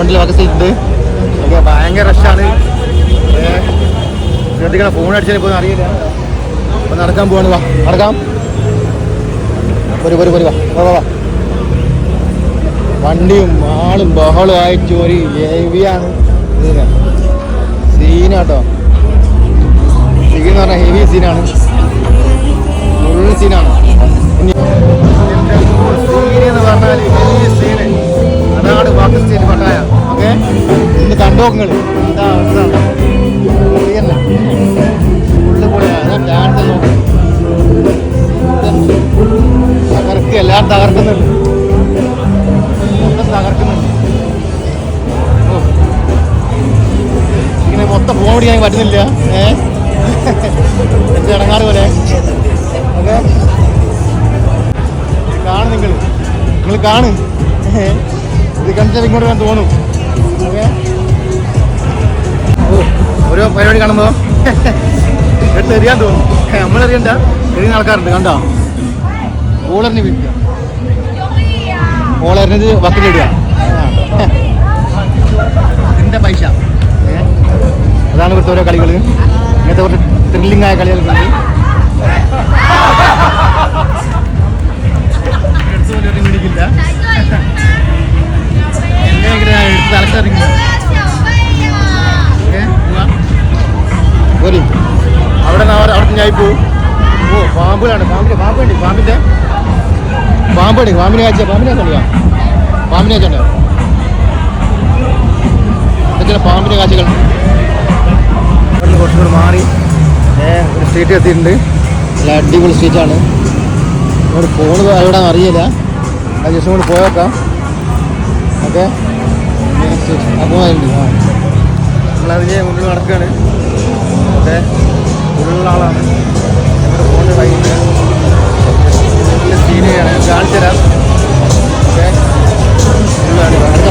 ഫ്രണ്ടിൽ സീറ്റ് ഉണ്ട്. ഭയങ്കര റഷാണ് ശ്രദ്ധിക്കണം. ഫോൺ അടിച്ചാൽ ഇപ്പോൾ അറിയില്ല. അപ്പോൾ നടക്കാൻ പോവാണ്. വാ നടക്കാം. ഒരു ഒരു വാ. വാ വാ വണ്ടിയും ആളും ബഹളും ആയിട്ട് ഒരു ഹെവിയാണ് സീനാട്ടോ സീൻ എന്ന് പറഞ്ഞാൽ ഹെവി സീനാണ് ഫുൾ സീനാണ് എന്ന് പറഞ്ഞാൽ ഹെവി സീന് അതാണ് പാകിസ്ഥാൻ പട്ടായ. ഓക്കെ? ഇന്ന് കണ്ടോങ്ങൾ എന്താ അവസ്ഥ? പൊളിയാ അതാ ഡാൻസ് നോക്കും. തകർക്ക് എല്ലാം തകർക്കുന്നുണ്ട്. മൊത്തം തകർക്കുന്നുണ്ട്. ഇങ്ങനെ മൊത്തം ഫോൺ പിടിക്കാൻ പറ്റുന്നില്ല. ഏഹ് എന്റെ ഇടങ്ങാറ് പോലെ? ഓക്കെ? കാണു നിങ്ങൾ നിങ്ങൾ കാണും? ഇത് കണ്ടിട്ട് ഇങ്ങോട്ട് ഞാൻ തോന്നും. ഓരോ പരിപാടി കാണുമ്പോ എടുത്ത് എറിയാൻ തോന്നും. നമ്മളെറിയണ്ട എറിയുന്ന ആൾക്കാരുണ്ട് കണ്ടോ? ഓളറിന് വിൽക്കുക ഓളറിനത് വക്കിലിടുക ഇതിന്റെ പൈസ? അതാണ് ഇവിടുത്തെ ഓരോ കളികൾ ഇങ്ങനത്തെ കുറച്ച് ത്രില്ലിംഗ് ആയ കളികളൊക്കെ തലക്കറിങ്ങി. പോരി അവിടെ അവിടെ ഞാൻ പോവും. ഓ പാമ്പുകളാണ് പാമ്പിന്റെ പാമ്പുണ്ട്. പാമ്പിന്റെ പാമ്പുണ്ട് പാമ്പിനെ കാച്ച പാമ്പിനെ കണ്ടുക പാമ്പിനെ കണ്ടോ ഇതൊക്കെ പാമ്പിന്റെ കാഴ്ചകൾ ഇവിടുന്ന് കുറച്ചും കൂടി മാറി ഒരു സ്ട്രീറ്റ് എത്തിയിട്ടുണ്ട്. നല്ല അടിപൊളി സ്ട്രീറ്റാണ് ഇവിടെ ഫോണ് എവിടെയാണെന്ന് അറിയില്ല. ജസ്റ്റ് കൂടി പോയേക്കാം. ഓക്കെ. നമ്മളതിനെ മുന്നിൽ നടക്കുകയാണ്. ഓക്കെ ഫുൾ ആളാണ്. നമ്മുടെ ഫോണിൽ വൈകിട്ട് സീനിയാണ് കാണിച്ചു തരാം. ഓക്കെ അടുത്ത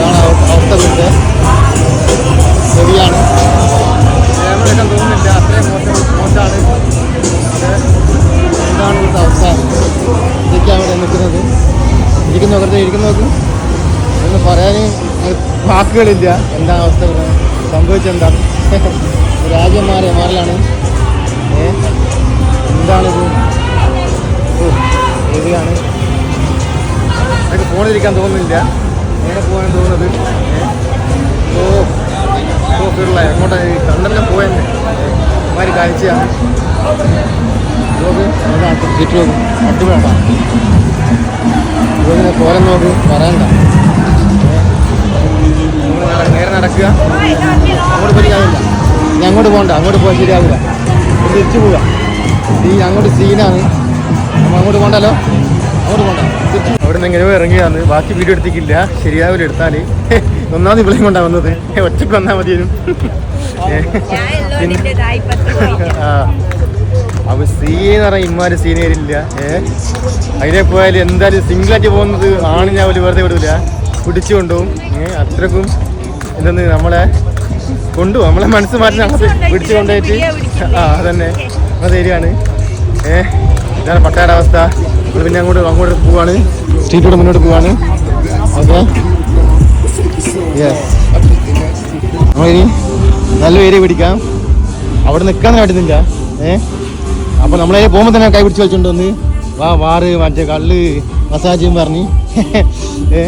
കാണാം അവസ്ഥ. വീട്ട് വാക്കുകളില്ല. എന്താ അവസ്ഥ ഇവിടെ? സംഭവിച്ചെന്താ? രാജ്യം മാറിയ മാറലാണ് എന്താണിത്? എവിടെയാണ് പോണിരിക്കാൻ തോന്നുന്നില്ല. എങ്ങനെ പോകാൻ തോന്നുന്നത്? ഓ ഓ പിള്ള എങ്ങോട്ടാ ഈ കണ്ണെല്ലാം പോയെന്നെ. മാതിരി കാഴ്ചയാണ് ചുറ്റും അടിപൊളിയാട്ടാ ഇതിനെ പോരാൻ നോക്ക്. പറയണ്ട. നേരെ നടക്കുക. അങ്ങോട്ട് പോയി കാര്യമില്ല ഇനി അങ്ങോട്ട് പോകണ്ട. അങ്ങോട്ട് പോയാൽ ശരിയാവില്ല. തിരിച്ചു പോവുക. സീ അങ്ങോട്ട് സീനാണ്. നമ്മൾ അങ്ങോട്ട് പോകണ്ടല്ലോ? അങ്ങോട്ട് പോകണ്ട. തിരിച്ചു അവിടെ നിന്ന് എങ്ങനെയോ ഇറങ്ങിയാന്ന് ബാക്കി വീഡിയോ എടുത്തിക്കില്ല. ശരിയാവില്ല എടുത്താൽ ഒന്നാമത് ഇവിടെയും കൊണ്ടാ വന്നത്. ഒറ്റയ്ക്ക് വന്നാൽ മതിയും സീൻ എന്ന് പറഞ്ഞാൽ ഇമ്മാര് സീനേരില്ല ഏ? അതിനെ പോയാൽ എന്തായാലും സിംഗിളായിട്ട് പോകുന്നത് ആണ് ഞാൻ ഒരു വെറുതെ വിടൂല. പിടിച്ചു കൊണ്ടുപോകും ഏ? അത്രക്കും എന്തെന്ന് നമ്മളെ കൊണ്ടു നമ്മളെ മനസ്സ് മാറ്റി അങ്ങോട്ട് പിടിച്ചു കൊണ്ടുപോയിട്ട് ആ അതന്നെ. അത് ശരിയാണ് ഏ ഇതാണ് പട്ടയുടെ അവസ്ഥ. നമ്മൾ പിന്നെ അങ്ങോട്ട് അങ്ങോട്ട് പോവാണ്. സ്ട്രീറ്റിലൂടെ മുന്നോട്ട് പോവാണ്. ഓക്കെ. യെസ് നമ്മളിനി നല്ല ഏരിയ പിടിക്കാം. അവിടെ നിൽക്കാൻ പറ്റുന്നില്ല ഏ? അപ്പൊ നമ്മളെ പോകുമ്പോൾ തന്നെ കൈ പിടിച്ച് വെച്ചോണ്ട് വന്ന് വാ വാറ് മറ്റേ കള്ള് മസാജും പറഞ്ഞ്. ഏ?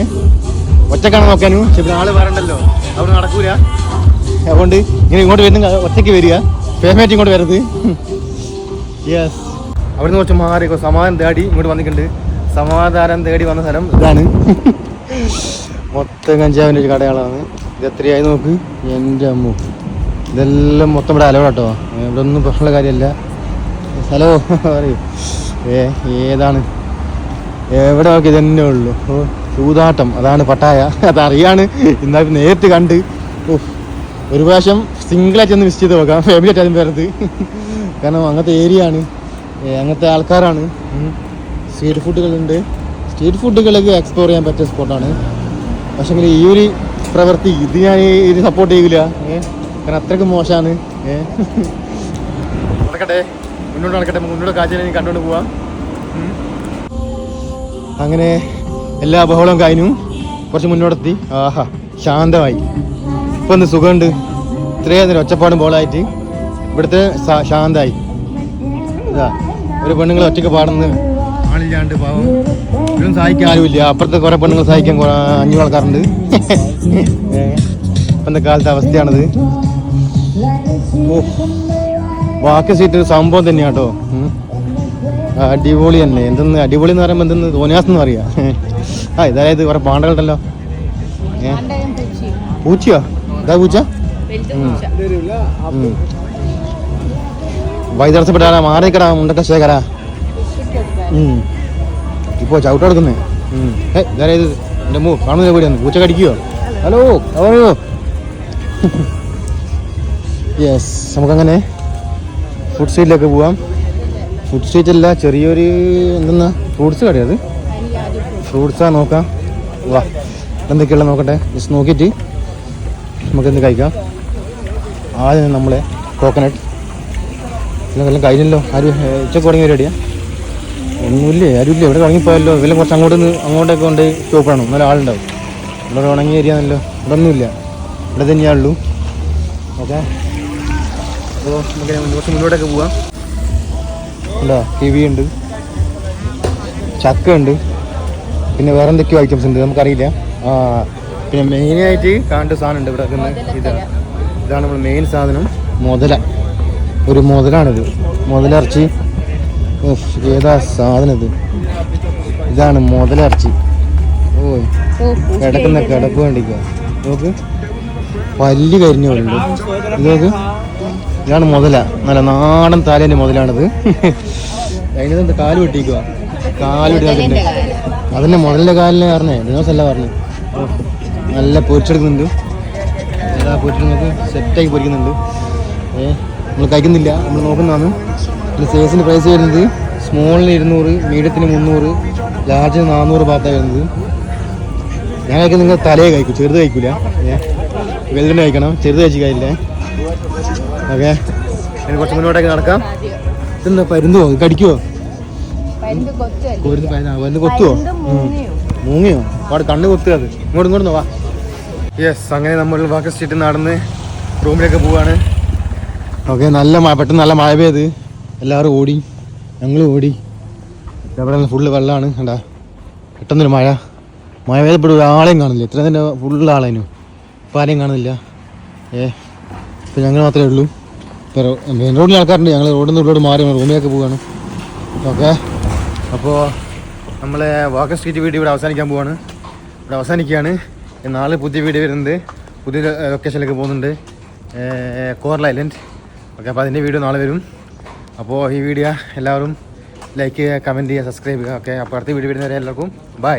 ഒറ്റക്കാണ് നോക്കാനും? പക്ഷെ പിന്നെ ആൾ വരണ്ടല്ലോ അവിടെ നടക്കൂല. അതുകൊണ്ട് ഇങ്ങനെ ഇങ്ങോട്ട് വരുന്ന ഒറ്റയ്ക്ക് വരിക. ഫേമായിട്ട് ഇങ്ങോട്ട് വരരുത്. യെസ് അവിടുന്ന് കുറച്ച് മാറി സമാധാനം തേടി ഇങ്ങോട്ട് വന്നിട്ടുണ്ട്. സമാധാനം തേടി വന്ന സ്ഥലം ഇതാണ്. മൊത്തം കഞ്ചാവിന്റെ ഒരു കടയാളാണ്. ഇത് എത്രയായി നോക്ക്? എന്റെ അമ്മു. ഇതെല്ലാം മൊത്തം ഇവിടെ അലവ് കേട്ടോ. ഇവിടെ ഒന്നും പ്രശ്നമുള്ള കാര്യമല്ല. ഹലോ പറയൂ. ഏ ഏതാണ്? എവിടെ നോക്കി? ഇതന്നെ ഉള്ളൂ. ഓ. ചൂതാട്ടം. അതാണ് പട്ടായ. അതറിയാണ്. എന്നാൽ നേരിട്ട് കണ്ട്. ഒരു പ്രാവശ്യം സിംഗിളായിട്ട് ഒന്ന് വിസിറ്റ് ചെയ്ത് നോക്കാം. ഫാമിലി ആയിട്ട് അതിന് വരുന്നത് കാരണം അങ്ങനത്തെ ഏരിയ ആണ്. അങ്ങനത്തെ ആൾക്കാരാണ്. സ്ട്രീറ്റ് ഫുഡുകളുണ്ട് സ്ട്രീറ്റ് ഫുഡുകളൊക്കെ എക്സ്പ്ലോർ ചെയ്യാൻ പറ്റിയ സ്പോട്ടാണ് പക്ഷേ ഈ ഒരു പ്രവൃത്തി ഇത് ഞാൻ ഇത് സപ്പോർട്ട് ചെയ്യില്ല കാരണം അത്രയ്ക്ക് മോശമാണ് നടക്കട്ടെ. മുന്നോട്ട് നടക്കട്ടെ. മുന്നോട്ട് കാഴ്ച കണ്ടുകൊണ്ട് പോവാം. അങ്ങനെ എല്ലാ ബഹളവും കഴിഞ്ഞു. കുറച്ച് മുന്നോട്ടെത്തി. ആഹാ ശാന്തമായി. ഇപ്പൊ ഒന്ന് സുഖമുണ്ട്. ഇത്രയും നേരം ഒച്ചപ്പാടും ബോളായിട്ട് ഇവിടുത്തെ ശാന്തമായി ഒരു പെണ്ണുങ്ങൾ ഒറ്റയ്ക്ക് പാടുന്ന ആളില്ലാണ്ട് പാവം. ഇവരും സഹായിക്കാൻ ആരുമില്ല. അപ്പുറത്തെ കുറെ പെണ്ണുങ്ങൾ സഹായിക്കാൻ അഞ്ഞു ആൾക്കാരുണ്ട്. ഏ, ഇപ്പത്തെ കാലത്തെ അവസ്ഥയാണിത്. ഓ ബാക്കി സീറ്റ് സംഭവം തന്നെയാട്ടോ. അടിപൊളി തന്നെ. എന്തെന്ന് അടിപൊളി എന്ന് പറയുമ്പോൾ എന്തെന്ന് തോന്നിയാസെന്ന് പറയാ ആ ഇതായത് കുറെ പാണ്ടകളുണ്ടല്ലോ. പൂച്ചയും? ഇതാ പൂച്ച. വൈദർശപ്പെട്ടാ മാറിക്കടാ മുണ്ടക്ക ശേഖരാ. ഉം. ഇപ്പോ ചവിട്ടെടുക്കുന്നേ ഏ ഇതായത് എന്റെ മൂ കാണുന്നില്ല വീടിയാണ് പൂച്ച കടിക്കുകയോ ഹലോ അവയോ യെസ് നമുക്കങ്ങനെ ഫുഡ് സൈഡിലൊക്കെ പോവാം. ഫുഡ് സ്ട്രീറ്റ് അല്ല ചെറിയൊരു എന്തെന്നാ? ഫ്രൂട്ട്സ് കടയത് ഫ്രൂട്ട്സാ നോക്കാം. വാ. എന്തൊക്കെയുള്ള നോക്കട്ടെ. ജസ്റ്റ് നോക്കിയിട്ട് നമുക്ക് എന്ത് കഴിക്കാം? ആദ്യം നമ്മളെ കോക്കനട്ട് എല്ലാം കഴിഞ്ഞല്ലോ. ആരും ഉച്ചയ്ക്ക് തുടങ്ങി റെഡിയാ ഒന്നുമില്ലേ? ആരുമില്ല? ഇവിടെ തുടങ്ങിപ്പോയല്ലോ. ഇവരെല്ലാം കുറച്ച് അങ്ങോട്ട് നിന്ന് അങ്ങോട്ടൊക്കെ കൊണ്ട് സ്റ്റോപ്പാണ് നല്ല ആളുണ്ടാവും. ഇവിടെ ഉണങ്ങിയ ഏരിയ ആണല്ലോ. ഇവിടെ ഒന്നുമില്ല. ഇവിടെ തന്നെയാണുള്ളൂ ഓക്കെ. അപ്പോൾ നമുക്ക് കുറച്ച് മുന്നോട്ടൊക്കെ പോവാം. ഉണ്ടോ? കിവി ഉണ്ട്. ചക്ക ഉണ്ട്. പിന്നെ വേറെ എന്തൊക്കെയോ ഐറ്റംസ് ഉണ്ട് നമുക്കറിയില്ല. പിന്നെ മെയിനായിട്ട് കാണേണ്ട സാധനം ഉണ്ട് ഇവിടെ ഇതാണ് ഇതാണ് നമ്മൾ മെയിൻ സാധനം. മുതല. ഒരു മുതലാണിത്. മുതലിറച്ചി ഏതാ സാധനം ഇത്? ഇതാണ് മുതലിറച്ചി ഓ കിടക്കുന്ന കിടപ്പ് വേണ്ടിക്കുക നോക്ക് പല്ല് കരിഞ്ഞു പോലുണ്ട് ഇത് നോക്ക് ഇതാണ് മുതല. നല്ല നാടൻ താലേന്റെ മുതലാണിത്. അതിനെന്താ കാൽ വെട്ടിക്കുക കാൽ വെട്ടി അതിന്റെ മുതലിന്റെ കാലിനെ പറഞ്ഞേ. ദിവസമല്ല പറഞ്ഞു. നല്ല പൊരിച്ചെടുക്കുന്നുണ്ട്. എല്ലാ പൊരിച്ചെടുക്കുന്നത് സെറ്റാക്കി പൊരിക്കുന്നുണ്ട്. ഏ നമ്മൾ കഴിക്കുന്നില്ല. നമ്മൾ നോക്കുന്നതാണ്. പിന്നെ സൈസിന് പ്രൈസ് വരുന്നത് സ്മോളിന് ഇരുന്നൂറ് മീഡിയത്തിന് മുന്നൂറ് ലാർജിന് നാനൂറ് ഭാഗത്താണ് വരുന്നത്. ഞാൻ കഴിക്കുന്ന നിങ്ങൾ തലയെ കഴിക്കും. ചെറുത് കഴിക്കൂല. ഏ വെല്ലിന് കഴിക്കണം. ചെറുത് കഴിച്ച് കഴിയില്ലേ? ഓക്കെ. ഇനി കുറച്ച് മുന്നോട്ടേക്ക് നടക്കാം. ഇതെന്താ പരുന്തോ ഇത് കടിക്കുവോ? പരുന്ന കൊത്തുവോ. മൂങ്ങിയോ? അവിടെ കണ്ണ് കൊത്തുക അത്. ഇങ്ങോട്ട് ഇങ്ങോട്ട് വാ. യെസ് അങ്ങനെ നമ്മൾ വാക്ക് സ്ട്രീറ്റ് നടന്ന് റൂമിലേക്ക് പോവാണ്. ഓക്കെ നല്ല മഴ പെട്ടെന്ന് നല്ല മഴ പെയ്ത്. എല്ലാവരും ഓടി. ഞങ്ങളും ഓടി. ഇവിടെ ഫുള്ള് വെള്ളമാണ്. കണ്ടാ? പെട്ടെന്നൊരു മഴ. മഴ പെയ്തപ്പോൾ ഒരാളെയും കാണില്ല ഇത്ര തന്നെ ഫുള്ള് ആളേനു. ഇപ്പം ആരെയും കാണുന്നില്ല. ഏ ഇപ്പം ഞങ്ങൾ മാത്രമേ ഉള്ളൂ. ഇപ്പോൾ മെയിൻ റോഡിൽ ആൾക്കാരുണ്ട്. ഞങ്ങൾ റോഡിൽ നിന്ന് ഉള്ളോട് മാറി റൂമിലേക്ക് പോവാണ്. ഓക്കെ. അപ്പോൾ നമ്മൾ വാക്കർ സ്ട്രീറ്റ് വീഡിയോ ഇവിടെ അവസാനിക്കാൻ പോവാണ്. ഇവിടെ അവസാനിക്കുകയാണ്. നാളെ പുതിയ വീഡിയോ വരുന്നുണ്ട്. പുതിയ ലൊക്കേഷനിലേക്ക് പോകുന്നുണ്ട്. കോറൽ ഐലൻഡ് ഓക്കെ അപ്പോൾ അതിന്റെ വീഡിയോ നാളെ വരും. അപ്പോൾ ഈ വീഡിയോ എല്ലാവരും ലൈക്ക് ചെയ്യുക കമന്റ് ചെയ്യുക സബ്സ്ക്രൈബ് ചെയ്യുക. ഓക്കെ അപ്പോൾ അടുത്ത വീഡിയോ വരുന്നവരെ എല്ലാവർക്കും ബൈ